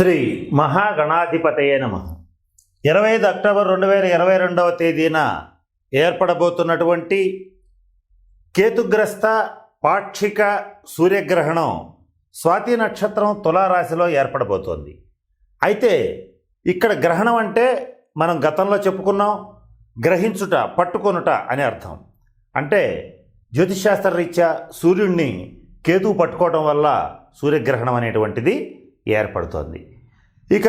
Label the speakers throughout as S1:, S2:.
S1: శ్రీ మహాగణాధిపతయే నమ. ఇరవై ఐదు అక్టోబర్ రెండు వేల ఇరవై రెండవ తేదీన ఏర్పడబోతున్నటువంటి కేతుగ్రస్త పాక్షిక సూర్యగ్రహణం స్వాతి నక్షత్రం తులారాశిలో ఏర్పడబోతోంది. అయితే ఇక్కడ గ్రహణం అంటే మనం గతంలో చెప్పుకున్నాం గ్రహించుట పట్టుకొనుట అని అర్థం. అంటే జ్యోతిశాస్త్ర రీత్యా సూర్యుడిని కేతువు పట్టుకోవడం వల్ల సూర్యగ్రహణం అనేటువంటిది ఏర్పడుతోంది. ఇక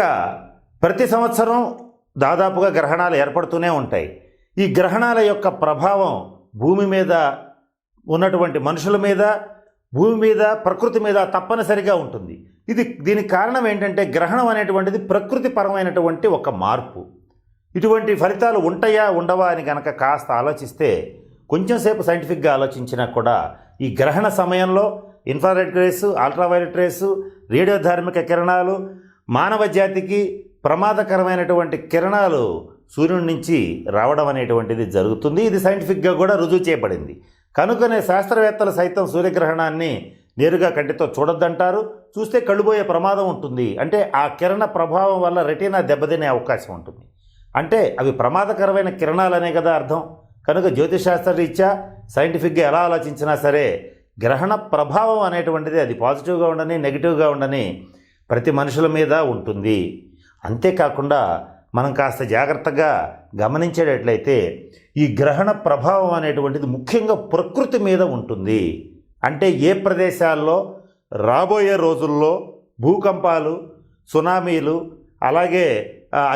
S1: ప్రతి సంవత్సరం దాదాపుగా గ్రహణాలు ఏర్పడుతూనే ఉంటాయి. ఈ గ్రహణాల యొక్క ప్రభావం భూమి మీద ఉన్నటువంటి మనుషుల మీద భూమి మీద ప్రకృతి మీద తప్పనిసరిగా ఉంటుంది. ఇది దీనికి కారణం ఏంటంటే గ్రహణం అనేటువంటిది ప్రకృతి పరమైనటువంటి ఒక మార్పు. ఇటువంటి ఫలితాలు ఉంటాయా ఉండవా అని కనుక కాస్త ఆలోచిస్తే కొంచెం సేపు సైంటిఫిక్గా ఆలోచించినా కూడా ఈ గ్రహణ సమయంలో infrared rays ultraviolet rays radio ధార్మిక కిరణాలు మానవ జాతికి ప్రమాదకరమైనటువంటి కిరణాలు సూర్యుడి నుంచి రావడం అనేటువంటిది జరుగుతుంది. ఇది సైంటిఫిక్గా కూడా రుజువు చేయబడింది. కనుకనే శాస్త్రవేత్తలు సైతం సూర్యగ్రహణాన్ని నేరుగా కంటితో చూడొద్దంటారు. చూస్తే కళ్ళుపోయే ప్రమాదం ఉంటుంది. అంటే ఆ కిరణ ప్రభావం వల్ల రెటీనా దెబ్బతినే అవకాశం ఉంటుంది. అంటే అవి ప్రమాదకరమైన కిరణాలనే కదా అర్థం. కనుక జ్యోతిశాస్త్రరీత్యా సైంటిఫిక్గా ఎలా ఆలోచించినా సరే గ్రహణ ప్రభావం అనేటువంటిది అది పాజిటివ్గా ఉండని నెగిటివ్గా ఉండని ప్రతి మనుషుల మీద ఉంటుంది. అంతేకాకుండా మనం కాస్త జాగ్రత్తగా గమనించేటట్లయితే ఈ గ్రహణ ప్రభావం అనేటువంటిది ముఖ్యంగా ప్రకృతి మీద ఉంటుంది. అంటే ఏ ప్రదేశాల్లో రాబోయే రోజుల్లో భూకంపాలు సునామీలు అలాగే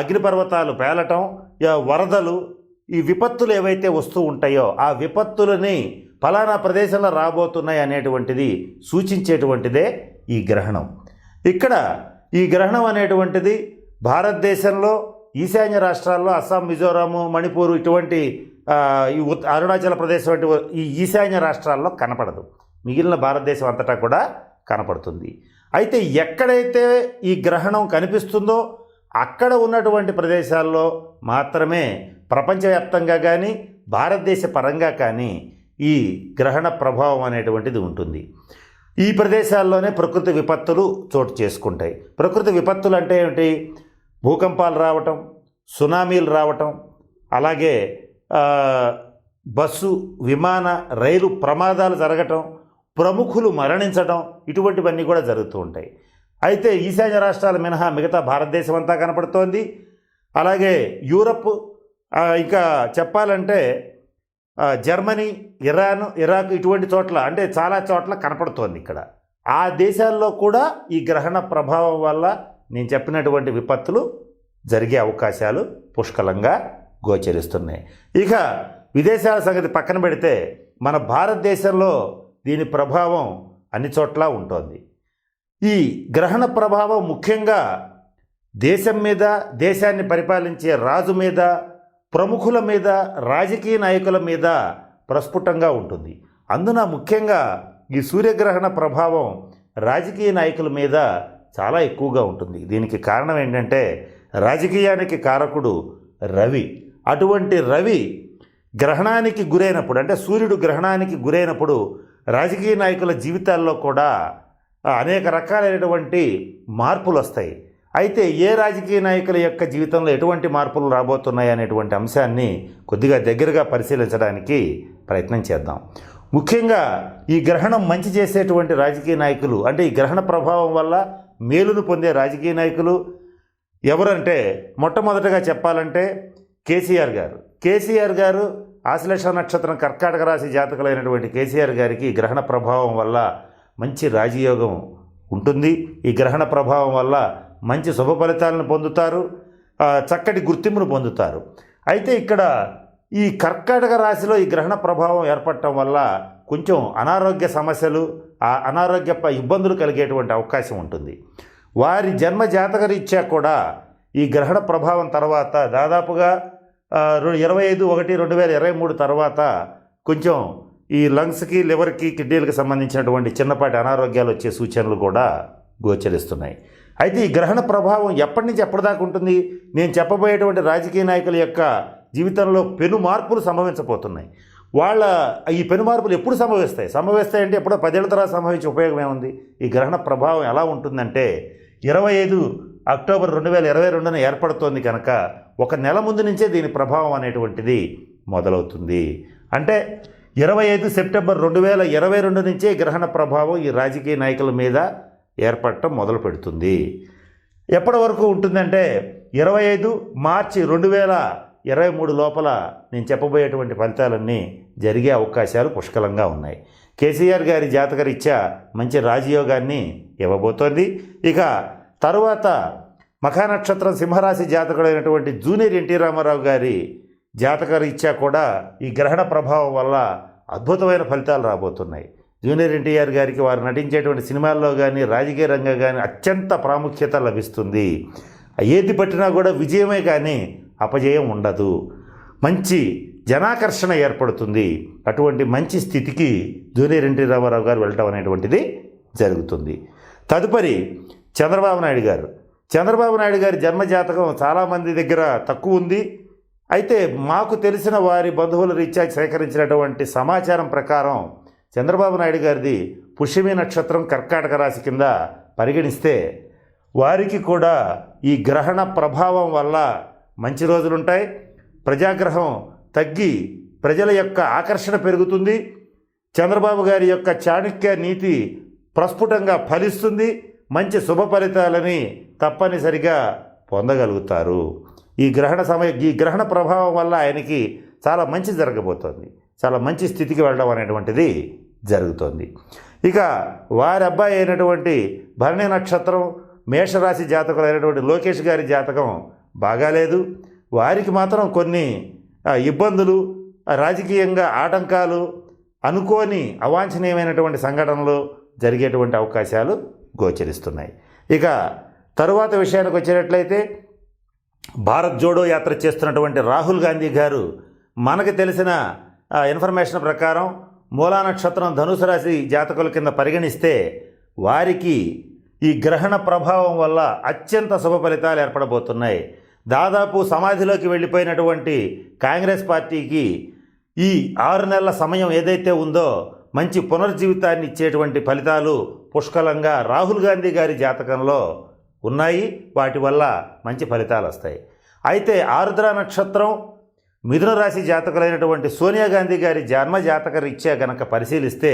S1: అగ్నిపర్వతాలు పేలటం వరదలు ఈ విపత్తులు ఏవైతే వస్తూ ఉంటాయో ఆ విపత్తులని ఫలానా ప్రదేశంలో రాబోతున్నాయి అనేటువంటిది సూచించేటువంటిదే ఈ గ్రహణం. ఇక్కడ ఈ గ్రహణం అనేటువంటిది భారతదేశంలో ఈశాన్య రాష్ట్రాల్లో అస్సాం మిజోరాము మణిపూర్ ఇటువంటి అరుణాచల ఈ ప్రదేశ్ వంటి ఈ ఈశాన్య రాష్ట్రాల్లో కనపడదు. మిగిలిన భారతదేశం అంతటా కూడా కనపడుతుంది. అయితే ఎక్కడైతే ఈ గ్రహణం కనిపిస్తుందో అక్కడ ఉన్నటువంటి ప్రదేశాల్లో మాత్రమే ప్రపంచవ్యాప్తంగా కానీ భారతదేశ పరంగా కానీ ఈ గ్రహణ ప్రభావం అనేటువంటిది ఉంటుంది. ఈ ప్రదేశాల్లోనే ప్రకృతి విపత్తులు చోటు చేసుకుంటాయి. ప్రకృతి విపత్తులు అంటే ఏమిటి? భూకంపాలు రావటం సునామీలు రావటం అలాగే బస్సు విమాన రైలు ప్రమాదాలు జరగటం ప్రముఖులు మరణించడం ఇటువంటివన్నీ కూడా జరుగుతూ ఉంటాయి. అయితే ఈశాన్య రాష్ట్రాలు మినహా మిగతా భారతదేశం అంతా కనపడుతోంది. అలాగే యూరప్ ఇంకా చెప్పాలంటే జర్మనీ ఇరాన్ ఇరాక్ ఇటువంటి చోట్ల అంటే చాలా చోట్ల కనపడుతోంది ఇక్కడ. ఆ దేశాల్లో కూడా ఈ గ్రహణ ప్రభావం వల్ల నేను చెప్పినటువంటి విపత్తులు జరిగే అవకాశాలు పుష్కలంగా గోచరిస్తున్నాయి. ఇక విదేశాల సంగతి పక్కన పెడితే మన భారతదేశంలో దీని ప్రభావం అన్ని చోట్ల ఉంటుంది. ఈ గ్రహణ ప్రభావం ముఖ్యంగా దేశం మీద దేశాన్ని పరిపాలించే రాజు మీద ప్రముఖుల మీద రాజకీయ నాయకుల మీద ప్రస్ఫుటంగా ఉంటుంది. అందున ముఖ్యంగా ఈ సూర్యగ్రహణ ప్రభావం రాజకీయ నాయకుల మీద చాలా ఎక్కువగా ఉంటుంది. దీనికి కారణం ఏంటంటే రాజకీయానికి కారకుడు రవి. అటువంటి రవి గ్రహణానికి గురైనప్పుడు అంటే సూర్యుడు గ్రహణానికి గురైనప్పుడు రాజకీయ నాయకుల జీవితాల్లో కూడా అనేక రకాలైనటువంటి మార్పులు వస్తాయి అయితే ఏ రాజకీయ నాయకుల యొక్క జీవితంలో ఎటువంటి మార్పులు రాబోతున్నాయి అనేటువంటి అంశాన్ని కొద్దిగా దగ్గరగా పరిశీలించడానికి ప్రయత్నం చేద్దాం. ముఖ్యంగా ఈ గ్రహణం మంచి చేసేటువంటి రాజకీయ నాయకులు అంటే ఈ గ్రహణ ప్రభావం వల్ల మేలును పొందే రాజకీయ నాయకులు ఎవరంటే మొట్టమొదటగా చెప్పాలంటే కేసీఆర్ గారు. కేసీఆర్ గారు ఆశ్లేష నక్షత్రం కర్కాటక రాశి జాతకులైనటువంటి కేసీఆర్ గారికి గ్రహణ ప్రభావం వల్ల మంచి రాజయోగం ఉంటుంది. ఈ గ్రహణ ప్రభావం వల్ల మంచి శుభ ఫలితాలను పొందుతారు చక్కటి గుర్తింపును పొందుతారు. అయితే ఇక్కడ ఈ కర్కాటక రాశిలో ఈ గ్రహణ ప్రభావం ఏర్పడటం వల్ల కొంచెం అనారోగ్య సమస్యలు ఆ అనారోగ్య ఇబ్బందులు కలిగేటువంటి అవకాశం ఉంటుంది. వారి జన్మ జాతకరీత్యా కూడా ఈ గ్రహణ ప్రభావం తర్వాత దాదాపుగా ఇరవై ఐదు ఒకటి రెండు వేల ఇరవై మూడు తర్వాత కొంచెం ఈ లంగ్స్కి లివర్కి కిడ్నీలకు సంబంధించినటువంటి చిన్నపాటి అనారోగ్యాలు వచ్చే సూచనలు కూడా గోచరిస్తున్నాయి. అయితే ఈ గ్రహణ ప్రభావం ఎప్పటి నుంచి ఎప్పటిదాకా ఉంటుంది? నేను చెప్పబోయేటువంటి రాజకీయ నాయకుల యొక్క జీవితంలో పెను మార్పులు సంభవించబోతున్నాయి. వాళ్ళ ఈ పెను మార్పులు ఎప్పుడు సంభవిస్తాయి? సంభవిస్తాయంటే ఎప్పుడో పదేళ్ళ తర్వాత సంభవించే ఉపయోగం ఏముంది? ఈ గ్రహణ ప్రభావం ఎలా ఉంటుందంటే ఇరవై ఐదు అక్టోబర్ రెండు వేల ఇరవై రెండున ఏర్పడుతోంది కనుక ఒక నెల ముందు నుంచే దీని ప్రభావం అనేటువంటిది మొదలవుతుంది. అంటే ఇరవై ఐదు సెప్టెంబర్ రెండు వేల ఇరవై రెండు నుంచే గ్రహణ ప్రభావం ఈ రాజకీయ నాయకుల మీద ఏర్పడటం మొదలు పెడుతుంది. ఎప్పటి వరకు ఉంటుందంటే ఇరవై ఐదు మార్చి రెండు వేల ఇరవై మూడు లోపల నేను చెప్పబోయేటువంటి ఫలితాలన్నీ జరిగే అవకాశాలు పుష్కలంగా ఉన్నాయి. కేసీఆర్ గారి జాతకరీత్యా మంచి రాజయోగాన్ని ఇవ్వబోతోంది. ఇక తరువాత మఖానక్షత్రం సింహరాశి జాతకుడైనటువంటి జూనియర్ ఎన్టీ రామారావు గారి జాతకరీత్యా కూడా ఈ గ్రహణ ప్రభావం వల్ల అద్భుతమైన ఫలితాలు రాబోతున్నాయి. జూనియర్ ఎన్టీఆర్ గారికి వారు నటించేటువంటి సినిమాల్లో కానీ రాజకీయ రంగం కానీ అత్యంత ప్రాముఖ్యత లభిస్తుంది. ఏది పట్టినా కూడా విజయమే కానీ అపజయం ఉండదు. మంచి జనాకర్షణ ఏర్పడుతుంది. అటువంటి మంచి స్థితికి జూనియర్ ఎన్టీ రామారావు గారు వెళ్ళటం అనేటువంటిది జరుగుతుంది. తదుపరి చంద్రబాబు నాయుడు గారు. చంద్రబాబు నాయుడు గారి జన్మజాతకం చాలామంది దగ్గర తక్కువ ఉంది. అయితే మాకు తెలిసిన వారి బంధువుల రీత్యా సేకరించినటువంటి సమాచారం ప్రకారం చంద్రబాబు నాయుడు గారిది పుష్యమి నక్షత్రం కర్కాటక రాశి కింద పరిగణిస్తే వారికి కూడా ఈ గ్రహణ ప్రభావం వల్ల మంచి రోజులుంటాయి. ప్రజాగ్రహం తగ్గి ప్రజల యొక్క ఆకర్షణ పెరుగుతుంది. చంద్రబాబు గారి యొక్క చాణక్య నీతి ప్రస్ఫుటంగా ఫలిస్తుంది. మంచి శుభ ఫలితాలని తప్పనిసరిగా పొందగలుగుతారు. ఈ గ్రహణ సమయ ఈ గ్రహణ ప్రభావం వల్ల ఆయనకి చాలా మంచి జరగబోతోంది. చాలా మంచి స్థితికి వెళ్ళడం అనేటువంటిది జరుగుతోంది. ఇక వారి అబ్బాయి అయినటువంటి భరణి నక్షత్రం మేషరాశి జాతకులు అయినటువంటి లోకేష్ గారి జాతకం బాగాలేదు. వారికి మాత్రం కొన్ని ఇబ్బందులు రాజకీయంగా ఆటంకాలు అనుకోని అవాంఛనీయమైనటువంటి సంఘటనలు జరిగేటువంటి అవకాశాలు గోచరిస్తున్నాయి. ఇక తరువాత విషయానికి వచ్చేటట్లయితే భారత్ జోడో యాత్ర చేస్తున్నటువంటి రాహుల్ గాంధీ గారు మనకు తెలిసిన ఇన్ఫర్మేషన్ ప్రకారం మూలా నక్షత్రం ధనుసు రాశి జాతకుల కింద పరిగణిస్తే వారికి ఈ గ్రహణ ప్రభావం వల్ల అత్యంత శుభ ఫలితాలు ఏర్పడబోతున్నాయి. దాదాపు సమాధిలోకి వెళ్ళిపోయినటువంటి కాంగ్రెస్ పార్టీకి ఈ ఆరు నెలల సమయం ఏదైతే ఉందో మంచి పునర్జీవితాన్ని ఇచ్చేటువంటి ఫలితాలు పుష్కలంగా రాహుల్ గాంధీ గారి జాతకంలో ఉన్నాయి. వాటి వల్ల మంచి ఫలితాలు వస్తాయి. అయితే ఆరుద్ర నక్షత్రం మిథున రాశి జాతకులైనటువంటి సోనియా గాంధీ గారి జన్మ జాతక రీత్యా గనక పరిశీలిస్తే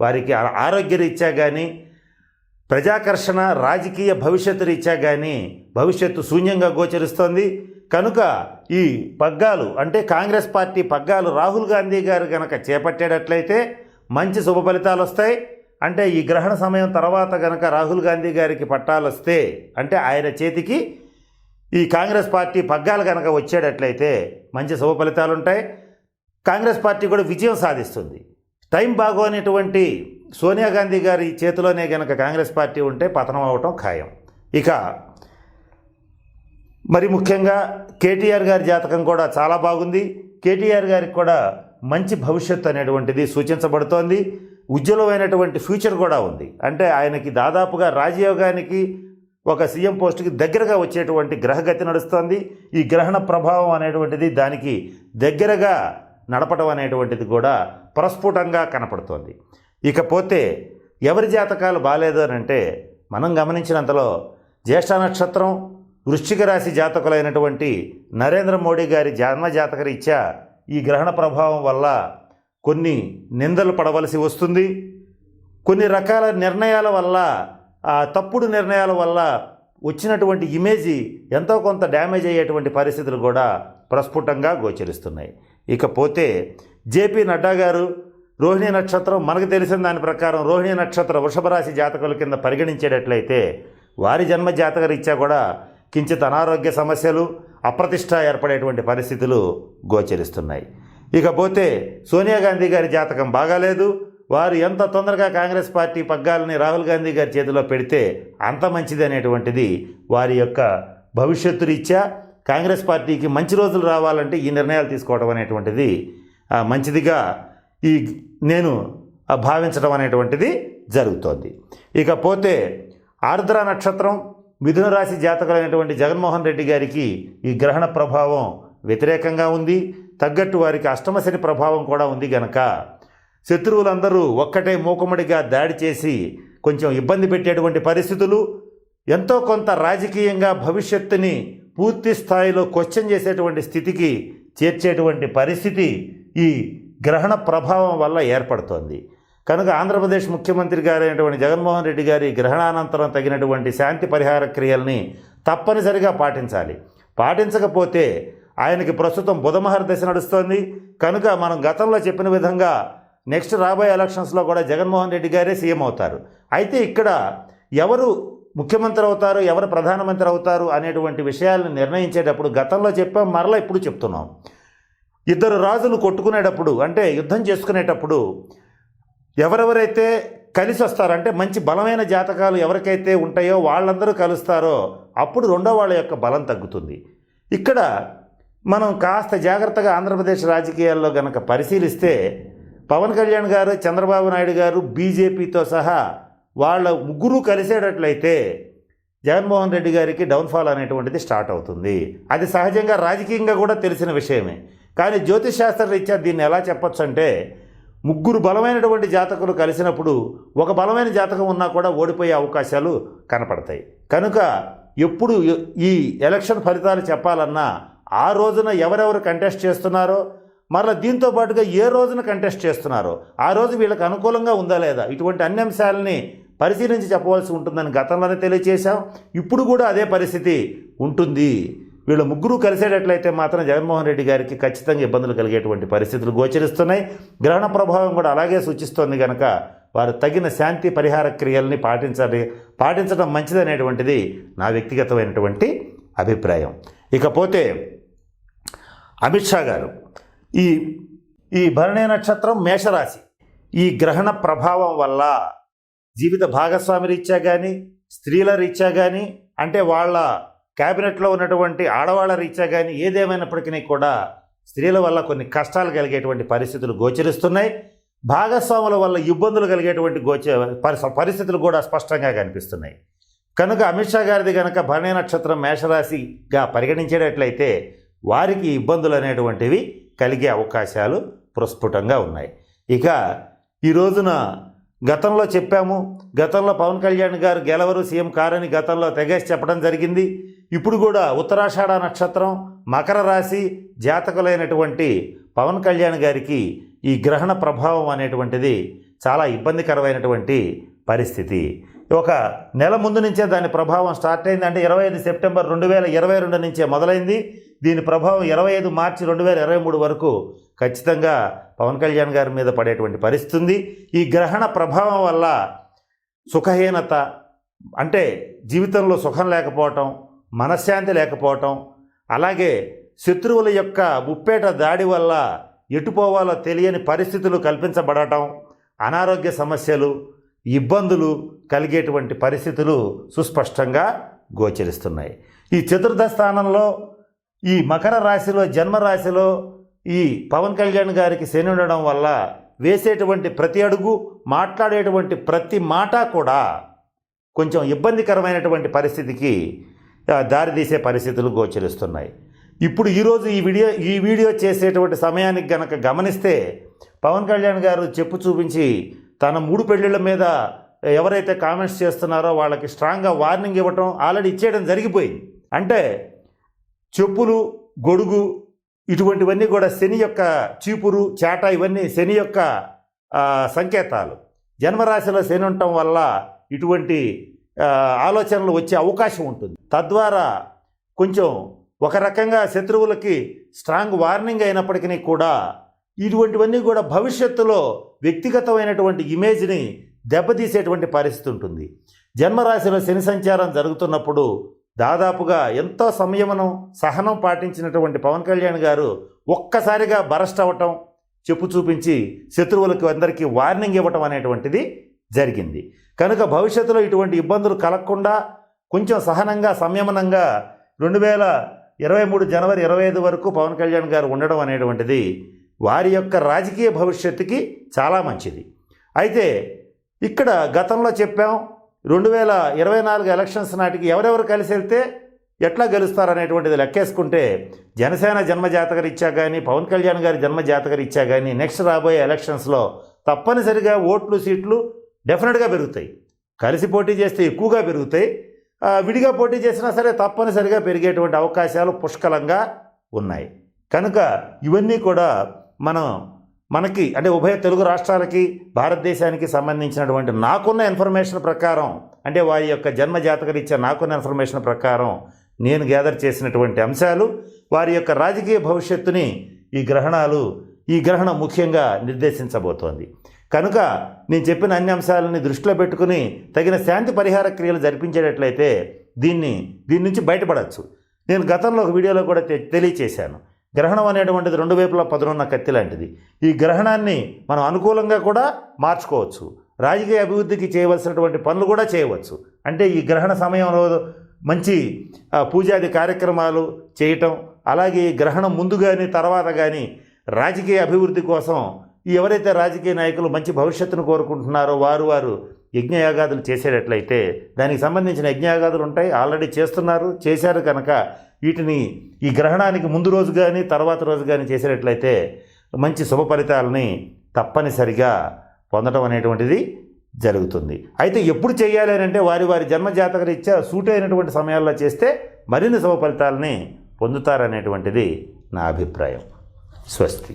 S1: వారికి ఆరోగ్య రీత్యా కానీ ప్రజాకర్షణ రాజకీయ భవిష్యత్తు రీత్యా కానీ భవిష్యత్తు శూన్యంగా గోచరిస్తోంది. కనుక ఈ పగ్గాలు అంటే కాంగ్రెస్ పార్టీ పగ్గాలు రాహుల్ గాంధీ గారు గనక చేపట్టేటట్లయితే మంచి శుభ ఫలితాలు వస్తాయి అంటే ఈ గ్రహణ సమయం తర్వాత గనక రాహుల్ గాంధీ గారికి పట్టాలు వస్తే అంటే ఆయన చేతికి ఈ కాంగ్రెస్ పార్టీ పగ్గాలు కనుక వచ్చేటట్లయితే మంచి శుభ ఫలితాలు ఉంటాయి. కాంగ్రెస్ పార్టీ కూడా విజయం సాధిస్తుంది. టైం బాగోనటువంటి సోనియా గాంధీ గారి చేతిలోనే కనుక కాంగ్రెస్ పార్టీ ఉంటే పతనం అవటం ఖాయం. ఇక మరి ముఖ్యంగా కేటీఆర్ గారి జాతకం కూడా చాలా బాగుంది. కేటీఆర్ గారికి కూడా మంచి భవిష్యత్తు అనేటువంటిది సూచించబడుతోంది. ఉజ్వలమైనటువంటి ఫ్యూచర్ కూడా ఉంది. అంటే ఆయనకి దాదాపుగా రాజయోగానికి ఒక సీఎం పోస్టుకి దగ్గరగా వచ్చేటువంటి గ్రహగతి నడుస్తుంది. ఈ గ్రహణ ప్రభావం అనేటువంటిది దానికి దగ్గరగా నడపడం అనేటువంటిది కూడా ప్రస్ఫుటంగా కనపడుతోంది. ఇకపోతే ఎవరి జాతకాలు బాగాలేదు అని అంటే మనం గమనించినంతలో జ్యేష్ఠ నక్షత్రం వృశ్చిక రాశి జాతకులైనటువంటి నరేంద్ర మోడీ గారి జన్మ జాతక రీత్యా ఈ గ్రహణ ప్రభావం వల్ల కొన్ని నిందలు పడవలసి వస్తుంది. కొన్ని రకాల నిర్ణయాల వల్ల ఆ తప్పుడు నిర్ణయాల వల్ల వచ్చినటువంటి ఇమేజీ ఎంతో కొంత డ్యామేజ్ అయ్యేటువంటి పరిస్థితులు కూడా ప్రస్ఫుటంగా గోచరిస్తున్నాయి. ఇకపోతే జేపీ నడ్డా గారు రోహిణి నక్షత్రం మనకు తెలిసిన దాని ప్రకారం రోహిణి నక్షత్ర వృషభరాశి జాతకుల కింద పరిగణించేటట్లయితే వారి జన్మ జాతక రీత్యా కూడా కించిత్ అనారోగ్య సమస్యలు అప్రతిష్ట ఏర్పడేటువంటి పరిస్థితులు గోచరిస్తున్నాయి. ఇకపోతే సోనియా గాంధీ గారి జాతకం బాగాలేదు. వారు ఎంత తొందరగా కాంగ్రెస్ పార్టీ పగ్గాలని రాహుల్ గాంధీ గారి చేతిలో పెడితే అంత మంచిది అనేటువంటిది వారి యొక్క భవిష్యత్తు రీత్యా కాంగ్రెస్ పార్టీకి మంచి రోజులు రావాలంటే ఈ నిర్ణయాలు తీసుకోవడం అనేటువంటిది మంచిదిగా ఈ నేను భావించడం అనేటువంటిది జరుగుతోంది. ఇకపోతే ఆర్ద్ర నక్షత్రం మిథున రాశి జాతకులైనటువంటి జగన్మోహన్ రెడ్డి గారికి ఈ గ్రహణ ప్రభావం వ్యతిరేకంగా ఉంది. తగ్గట్టు వారికి అష్టమశని ప్రభావం కూడా ఉంది గనక శత్రువులందరూ ఒక్కటే మూకుమడిగా దాడి చేసి కొంచెం ఇబ్బంది పెట్టేటువంటి పరిస్థితులు ఎంతో కొంత రాజకీయంగా భవిష్యత్తుని పూర్తి స్థాయిలో క్వశ్చన్ చేసేటువంటి స్థితికి చేర్చేటువంటి పరిస్థితి ఈ గ్రహణ ప్రభావం వల్ల ఏర్పడుతోంది. కనుక ఆంధ్రప్రదేశ్ ముఖ్యమంత్రి గారైనటువంటి జగన్మోహన్ రెడ్డి గారి గ్రహణానంతరం తగినటువంటి శాంతి పరిహార క్రియల్ని తప్పనిసరిగా పాటించాలి. పాటించకపోతే ఆయనకి ప్రస్తుతం బుధమహర దశ నడుస్తోంది. కనుక మనం గతంలో చెప్పిన విధంగా నెక్స్ట్ రాబోయే ఎలక్షన్స్లో కూడా జగన్మోహన్ రెడ్డి గారే సీఎం అవుతారు. అయితే ఇక్కడ ఎవరు ముఖ్యమంత్రి అవుతారు ఎవరు ప్రధానమంత్రి అవుతారు అనేటువంటి విషయాలను నిర్ణయించేటప్పుడు గతంలో చెప్పాం మరలా ఇప్పుడు చెప్తున్నాం. ఇద్దరు రాజులు కొట్టుకునేటప్పుడు అంటే యుద్ధం చేసుకునేటప్పుడు ఎవరెవరైతే కలిసి వస్తారంటే మంచి బలమైన జాతకాలు ఎవరికైతే ఉంటాయో వాళ్ళందరూ కలుస్తారో అప్పుడు రెండో వాళ్ళ యొక్క బలం తగ్గుతుంది. ఇక్కడ మనం కాస్త జాగ్రత్తగా ఆంధ్రప్రదేశ్ రాజకీయాల్లో గనక పరిశీలిస్తే పవన్ కళ్యాణ్ గారు చంద్రబాబు నాయుడు గారు బీజేపీతో సహా వాళ్ళ ముగ్గురు కలిసేటట్లయితే జగన్మోహన్ రెడ్డి గారికి డౌన్ఫాల్ అనేటువంటిది స్టార్ట్ అవుతుంది. అది సహజంగా రాజకీయంగా కూడా తెలిసిన విషయమే. కానీ జ్యోతిష్ శాస్త్ర రీత్యా దీన్ని ఎలా చెప్పొచ్చు అంటే ముగ్గురు బలమైనటువంటి జాతకులు కలిసినప్పుడు ఒక బలమైన జాతకం ఉన్నా కూడా ఓడిపోయే అవకాశాలు కనపడతాయి. కనుక ఎప్పుడు ఈ ఎలక్షన్ ఫలితాలు చెప్పాలన్నా ఆ రోజున ఎవరెవరు కంటెస్ట్ చేస్తున్నారో మరలా దీంతో పాటుగా ఏ రోజున కంటెస్ట్ చేస్తున్నారో ఆ రోజు వీళ్ళకి అనుకూలంగా ఉందా లేదా? ఇటువంటి అన్ని అంశాలని పరిశీలించి చెప్పవలసి ఉంటుందని గతంలోనే తెలియచేశాం. ఇప్పుడు కూడా అదే పరిస్థితి ఉంటుంది. వీళ్ళు ముగ్గురు కలిసేటట్లయితే మాత్రం జగన్మోహన్ రెడ్డి గారికి ఖచ్చితంగా ఇబ్బందులు కలిగేటువంటి పరిస్థితులు గోచరిస్తున్నాయి. గ్రహణ ప్రభావం కూడా అలాగే సూచిస్తోంది కనుక వారు తగిన శాంతి పరిహార క్రియల్ని పాటించాలి పాటించడం మంచిదనేటువంటిది నా వ్యక్తిగతమైనటువంటి అభిప్రాయం. ఇకపోతే అమిత్ షా గారు ఈ ఈ భరణి నక్షత్రం మేషరాశి. ఈ గ్రహణ ప్రభావం వల్ల జీవిత భాగస్వామి రీత్యా కానీ స్త్రీల రీత్యా కానీ అంటే వాళ్ళ క్యాబినెట్లో ఉన్నటువంటి ఆడవాళ్ళ రీత్యా కానీ ఏదేమైనప్పటికీ కూడా స్త్రీల వల్ల కొన్ని కష్టాలు కలిగేటువంటి పరిస్థితులు గోచరిస్తున్నాయి. భాగస్వాముల వల్ల ఇబ్బందులు కలిగేటువంటి గోచ పరిస్థ- పరిస్థితులు కూడా స్పష్టంగా కనిపిస్తున్నాయి. కనుక అమిత్ షా గారిది కనుక భరణి నక్షత్రం మేషరాశిగా పరిగణించేటట్లయితే వారికి ఇబ్బందులు అనేటువంటివి కలిగే అవకాశాలు ప్రస్ఫుటంగా ఉన్నాయి. ఇక ఈ రోజున గతంలో చెప్పాము గతంలో పవన్ కళ్యాణ్ గారు గెలవరు సీఎం కారని గతంలో తెగేసి చెప్పడం జరిగింది. ఇప్పుడు కూడా ఉత్తరాషాఢ నక్షత్రం మకర రాశి జాతకులైనటువంటి పవన్ కళ్యాణ్ గారికి ఈ గ్రహణ ప్రభావం అనేటువంటిది చాలా ఇబ్బందికరమైనటువంటి పరిస్థితి. ఒక నెల ముందు నుంచే దాని ప్రభావం స్టార్ట్ అయింది అంటే ఇరవై ఐదు సెప్టెంబర్ రెండు వేల ఇరవై రెండు నుంచే మొదలైంది. దీని ప్రభావం ఇరవై ఐదు మార్చి రెండు వేల ఇరవై మూడు వరకు ఖచ్చితంగా పవన్ కళ్యాణ్ గారి మీద పడేటువంటి పరిస్థితి ఉంది. ఈ గ్రహణ ప్రభావం వల్ల సుఖహీనత అంటే జీవితంలో సుఖం లేకపోవటం మనశ్శాంతి లేకపోవటం అలాగే శత్రువుల యొక్క ముప్పేట దాడి వల్ల ఎటుపోవాలో తెలియని పరిస్థితులు కల్పించబడటం అనారోగ్య సమస్యలు ఇబ్బందులు కలిగేటువంటి పరిస్థితులు సుస్పష్టంగా గోచరిస్తున్నాయి. ఈ చతుర్థ స్థానంలో ఈ మకర రాశిలో జన్మరాశిలో ఈ పవన్ కళ్యాణ్ గారికి శని ఉండడం వల్ల వేసేటువంటి ప్రతి అడుగు మాట్లాడేటువంటి ప్రతి మాట కూడా కొంచెం ఇబ్బందికరమైనటువంటి పరిస్థితికి దారితీసే పరిస్థితులు గోచరిస్తున్నాయి. ఇప్పుడు ఈరోజు ఈ వీడియో ఈ వీడియో చేసేటువంటి సమయానికి గనక గమనిస్తే పవన్ కళ్యాణ్ గారు చెప్పు చూపించి తన మూడు పెళ్ళిళ్ళ మీద ఎవరైతే కామెంట్స్ చేస్తున్నారో వాళ్ళకి స్ట్రాంగ్గా వార్నింగ్ ఇవ్వటం ఆల్రెడీ ఇచ్చేయడం జరిగిపోయింది. అంటే చెప్పులు గొడుగు ఇటువంటివన్నీ కూడా శని యొక్క చీపురు చేట ఇవన్నీ శని యొక్క సంకేతాలు. జన్మరాశిలో శని ఉండటం వల్ల ఇటువంటి ఆలోచనలు వచ్చే అవకాశం ఉంటుంది. తద్వారా కొంచెం ఒక రకంగా శత్రువులకి స్ట్రాంగ్ వార్నింగ్ అయినప్పటికీ కూడా ఇటువంటివన్నీ కూడా భవిష్యత్తులో వ్యక్తిగతమైనటువంటి ఇమేజ్ని దెబ్బతీసేటువంటి పరిస్థితి ఉంటుంది. జన్మరాశిలో శని సంచారం జరుగుతున్నప్పుడు దాదాపుగా ఎంతో సంయమనం సహనం పాటించినటువంటి పవన్ కళ్యాణ్ గారు ఒక్కసారిగా బరస్ట్ అవ్వటం చెప్పు చూపించి శత్రువులకు అందరికీ వార్నింగ్ ఇవ్వటం అనేటువంటిది జరిగింది. కనుక భవిష్యత్తులో ఇటువంటి ఇబ్బందులు కలగకుండా కొంచెం సహనంగా సంయమనంగా రెండు వేల ఇరవై మూడు జనవరి ఇరవై ఐదు వరకు పవన్ కళ్యాణ్ గారు ఉండడం అనేటువంటిది వారి యొక్క రాజకీయ భవిష్యత్తుకి చాలా మంచిది. అయితే ఇక్కడ గతంలో చెప్పాం రెండు వేల ఇరవై నాలుగు ఎలక్షన్స్ నాటికి ఎవరెవరు కలిసి వెళ్తే ఎట్లా గెలుస్తారనేటువంటిది లెక్కేసుకుంటే జనసేన జన్మజాతక రీత్యా కానీ పవన్ కళ్యాణ్ గారి జన్మజాతక రీత్యా కానీ నెక్స్ట్ రాబోయే ఎలక్షన్స్లో తప్పనిసరిగా ఓట్లు సీట్లు డెఫినెట్గా పెరుగుతాయి. కలిసి పోటీ చేస్తే ఎక్కువగా పెరుగుతాయి. విడిగా పోటీ చేసినా సరే తప్పనిసరిగా పెరిగేటువంటి అవకాశాలు పుష్కలంగా ఉన్నాయి. కనుక ఇవన్నీ కూడా మనం మనకి అంటే ఉభయ తెలుగు రాష్ట్రాలకి భారతదేశానికి సంబంధించినటువంటి నాకున్న ఇన్ఫర్మేషన్ ప్రకారం అంటే వారి యొక్క జన్మ జాతకరీత్యా నాకున్న ఇన్ఫర్మేషన్ ప్రకారం నేను గ్యాదర్ చేసినటువంటి అంశాలు వారి యొక్క రాజకీయ భవిష్యత్తుని ఈ గ్రహణాలు ఈ గ్రహణం ముఖ్యంగా నిర్దేశించబోతోంది. కనుక నేను చెప్పిన అన్ని అంశాలని దృష్టిలో పెట్టుకుని తగిన శాంతి పరిహార క్రియలు జరిపించేటట్లయితే దీన్ని దీని నుంచి బయటపడవచ్చు నేను గతంలో ఒక వీడియోలో కూడా తె- తెలియచేశాను. గ్రహణం అనేటువంటిది రెండు వైపులా పదునున్న కత్తి లాంటిది. ఈ గ్రహణాన్ని మనం అనుకూలంగా కూడా మార్చుకోవచ్చు. రాజకీయ అభివృద్ధికి చేయవలసినటువంటి పనులు కూడా చేయవచ్చు. అంటే ఈ గ్రహణ సమయంలో మంచి పూజాది కార్యక్రమాలు చేయటం అలాగే ఈ గ్రహణం ముందు కానీ తర్వాత కానీ రాజకీయ అభివృద్ధి కోసం ఎవరైతే రాజకీయ నాయకులు మంచి భవిష్యత్తును కోరుకుంటున్నారో వారు వారు యజ్ఞయాగాదులు చేసేటట్లయితే దానికి సంబంధించిన యజ్ఞయాగాదులు ఉంటాయి ఆల్రెడీ చేస్తున్నారు చేశారు కనుక వీటిని ఈ గ్రహణానికి ముందు రోజు కానీ తర్వాత రోజు కానీ చేసేటట్లయితే మంచి శుభ ఫలితాలని తప్పనిసరిగా పొందడం అనేటువంటిది జరుగుతుంది. అయితే ఎప్పుడు చేయాలి అని అంటే వారి వారి జన్మ జాతక సూట్ అయినటువంటి సమయాల్లో చేస్తే మరిన్ని శుభ ఫలితాలని పొందుతారనేటువంటిది నా అభిప్రాయం. స్వస్తి.